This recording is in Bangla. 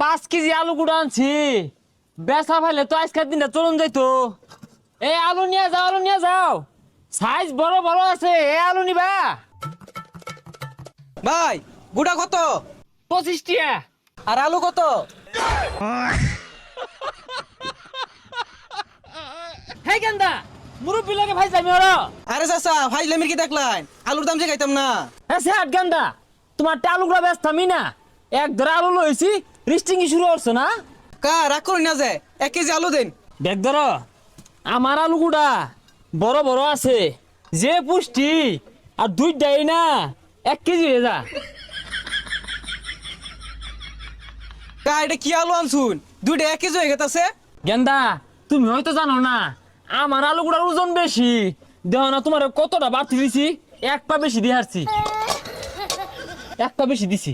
পাঁচ কেজি আলু গুঁড়ো আনছি। বেচা ফেলে তো আজকের দিনটা চলুন যাইতো। এই আলু নিয়ে যাও আলু নিয়ে যাও। সাইজ বড় বড় আছে এ আলু নিবা। ভাই গুড়া কত? পঁচিশ টিয়া। আর আলু কত? হে গেন্দা মুরব্বী লাগে ভাই যাবি ওরা। আরে চাচা ভাই লেমির কি দেখলাই আলুর দাম যে খাইতাম না। হ্যাঁ সে আট গেন্দা তোমার আলুগুলো ব্যস্ত আমি না। এক ধরে আলু লইছি রিস্টিং শুরু করছ না? কা রাগ করি না যে। এক কেজি আলু দেন। দেখ ধর আমার আলুগুড়া বড় বড় আছে। যে পুষ্টি আর দুই দেয় না এক কেজি হয়ে যা। কা এটা কি আলু আনছুন? দুইটা এক কেজি হয়ে গেছে গেন্দা তুমি হয়তো জানো না আমার আলুগুড়ার ওজন বেশি। দেহ না তোমার কতটা বাড়তি দিছি? এক পা বেশি দিয়ে হারছি এক পা বেশি দিছি।